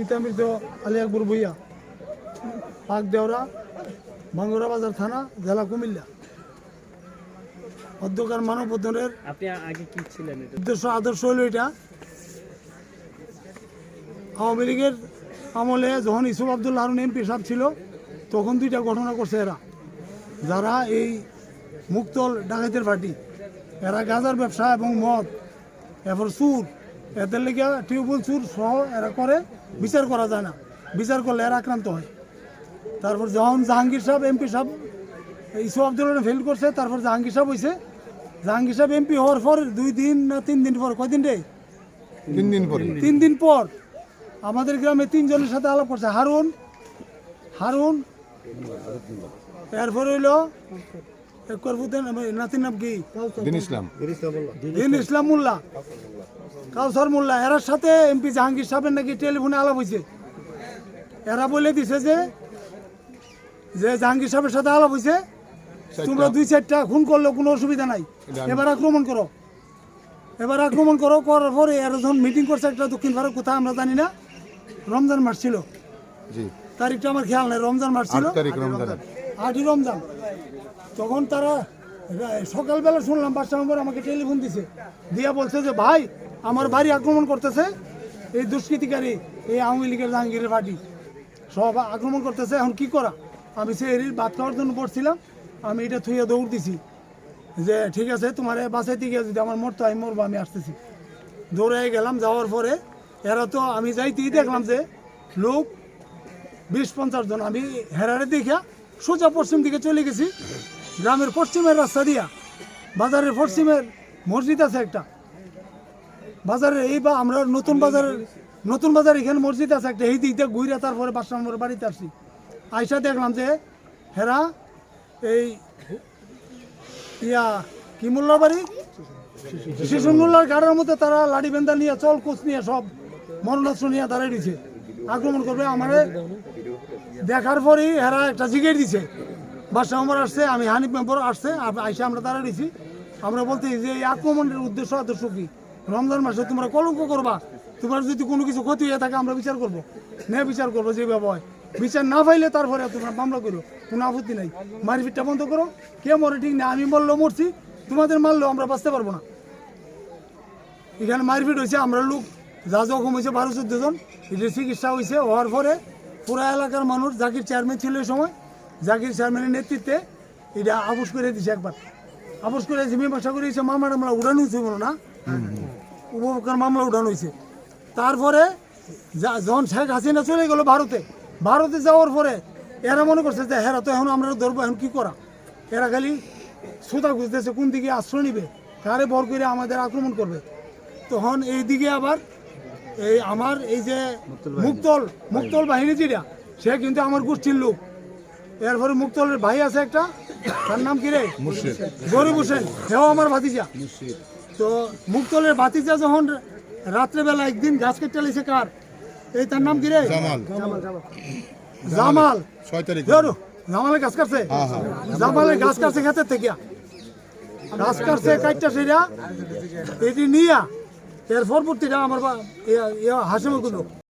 পিতামৃত আলী আকবর ভুইয়া পাক দেওরা ভাঙ্গুরা বাজার থানা জেলা কুমিল্লা। অধ্যকার মানব এটা? উদ্দেশ্য আদর্শ হলো এটা। আওয়ামী লীগের আমলে যখন ইসুফ আবদুল্লাহ হারুন এমপি সাহেব ছিল তখন দুইটা ঘটনা করছে এরা। যারা এই মুক্তল ডাকাতের পার্টি এরা গাজার ব্যবসা এবং মদ এরপর সুর এদের লেগে টিউবওয়েল সুর সহ এরা করে বিচার করা যায় না। বিচার করলে এরা আক্রান্ত হয়। তারপর যখন জাহাঙ্গীর সাহেব এমপি সাহেব ইসু আবদুল্লাহ ফেল করছে তারপর জাহাঙ্গীর সাহেব হয়েছে জাহাঙ্গীর সাহেব এমপি হওয়ার পর দুই দিন না তিন দিন পর কয়দিন রে? তিন দিন পর। তিন দিন পর আমাদের গ্রামে তিনজনের সাথে আলাপ করছে হারুন হারুন এরপর হইল নাতির নাম কি? দিন ইসলাম। দিন ইসলাম মোল্লা। কাউসার মোল্লা এরার সাথে এমপি জাহাঙ্গীর সাহেবের নাকি টেলিফোনে আলাপ হয়েছে এরা বলে দিছে যে যে জাহাঙ্গীর সাহেবের সাথে আলাপ হয়েছে তোমরা দুই চারটা খুন করলেও কোনো অসুবিধা নাই। এবার আক্রমণ করো। এবার আক্রমণ করো করার পরে এরা যখন মিটিং করছে একটা দক্ষিণ ভারত কোথায় আমরা জানি না রমজান মাস ছিল। তারিখটা আমার খেয়াল নাই রমজান মাস ছিল। আটই রমজান। তখন তারা, সকালবেলা শুনলাম পাঁচটা নম্বর আমাকে টেলিফোন দিছে। দিয়া বলছে যে, ভাই, আমার বাড়ি আক্রমণ করতেছে। এই দুষ্কৃতিকারী, এই আওয়ামী লীগের জাহাঙ্গীরের পার্টি। সব আক্রমণ করতেছে, এখন কি করা? আমি সে এর ভাত খাওয়ার জন্য পড়ছিলাম আমি এটা থুইয়া দৌড় দিছি। যে, ঠিক আছে, তোমার বাসাইতে গিয়ে যদি আমার মরতো, আমি মরবো, আমি আসতেছি। দৌড়ে গেলাম, যাওয়ার পরে এরা তো আমি যাইতেই দেখলাম যে, লোক বিশ পঞ্চাশ জন। আমি হেরারে দেখা সোজা পশ্চিম দিকে চলে গেছি। গ্রামের পশ্চিমের রাস্তা দিয়া। বাজারের পশ্চিমের মসজিদ আছে একটা। বাজারের এই বা আমরা নতুন বাজারের নতুন বাজার এখানে মসজিদ আছে একটা। এই দিক দিয়ে ঘুরে তারপরে বাস নম্বর বাড়িতে আসছি। আইসা দেখলাম যে, হেরা এই ইয়া, কি মোল্লা বাড়ি? শিশু মোল্লার গাড়ির মধ্যে তারা লাঠি বেন্দা নিয়ে চল, কোচ নিয়ে সব মরণাস্ত্র নিয়ে দাঁড়িয়ে দিছে আক্রমণ করবে আমারে। দেখার পরই হেরা একটা জিগের দিছে। বাসা আমার আসছে, আমি হানিফ মেম্বার আসছে আইসা আমরা দাঁড়া দিছি আমরা বলতে যে এই আক্রমণের উদ্দেশ্য আদর্শ কি? রমজান মাসে তোমরা কলঙ্ক করবা। তোমার যদি কোনো কিছু ক্ষতি হয়ে থাকে, আমরা বিচার করব। নে বিচার করব যেভাবে হয়। বিচার না পাইলে তারপরে তোমরা মামলা করো। কোনো আপত্তি নাই। মারপিটটা বন্ধ করো। কে মরে ঠিক না, আমি বললেও মরছি। তোমাদের মারলেও আমরা বাঁচতে পারব না। এখানে মারপিট হয়েছে, আমরা লোক। যা জখম হয়েছে বারো, চোদ্দ জন। এটা চিকিৎসা হয়েছে। হওয়ার পরে পুরা এলাকার মানুষ, জাকির চেয়ারম্যান ছিল এই সময়। জাকির চেয়ারম্যানের নেতৃত্বে এটা আপোষ করে দিছে একবার। আপোষ করে দিয়েছে মীমাংসা করে দিয়েছে মামলা টামলা উড়ানো হয়েছে বলো না? উপকার মামলা উঠানো হয়েছে তারপরে যখন শেখ হাসিনা চলে গেল ভারতে ভারতে যাওয়ার পরে এরা মনে করছে যে হেরা তো এখন আমরা ধরবো এখন কি করা? এরা খালি সুতা খুঁজতেছে কোন দিকে আশ্রয় নিবে? কারে বর করে আমাদের আক্রমণ করবে। তখন এই দিকে আবার এই আমার এই যে মুক্তল মুক্তল বাহিনী যেটা সে কিন্তু আমার গোষ্ঠীর লোক। এরপরে মুক্তলের ভাই আছে একটা তার নাম কি রে? গরিব হোসেন সেও আমার ভাতিজা। তো মুক্তলের ভাতিজা যখন রাত্রেবেলা একদিন গাছ কেটে লিছে কার? এই তার নাম কি রে? জামাল। জামাল ছয় তারিখ। ধরো জামালের গাছ কাটছে? হ্যাঁ, হ্যাঁ। জামালের গাছ কাটছে খেতে থেকে। গাছ কাটছে কাটটা সেটা এটি নিয়া এর পরবর্তীটা আমার হাসিমুর কোনো